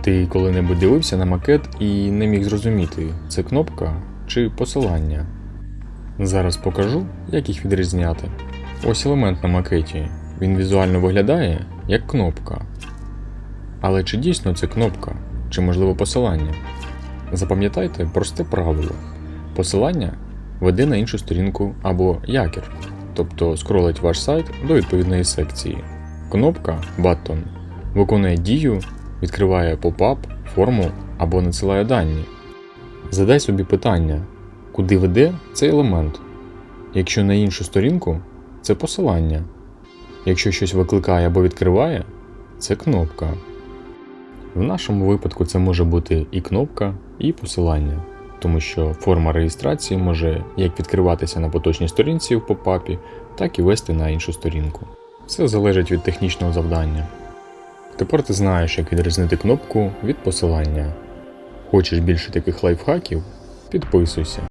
Ти коли-небудь дивився на макет і не міг зрозуміти, це кнопка чи посилання. Зараз покажу, як їх відрізняти. Ось елемент на макеті. Він візуально виглядає як кнопка. Але чи дійсно це кнопка, чи можливо посилання? Запам'ятайте просте правило: посилання веде на іншу сторінку або якір, тобто скролить ваш сайт до відповідної секції. Кнопка Button виконує дію, відкриває попап, форму або надсилає дані. Задай собі питання, куди веде цей елемент. Якщо на іншу сторінку, це посилання. Якщо щось викликає або відкриває, це кнопка. В нашому випадку це може бути і кнопка, і посилання, тому що форма реєстрації може як відкриватися на поточній сторінці в попапі, так і вести на іншу сторінку. Все залежить від технічного завдання. Тепер ти знаєш, як відрізнити кнопку від посилання. Хочеш більше таких лайфхаків? Підписуйся.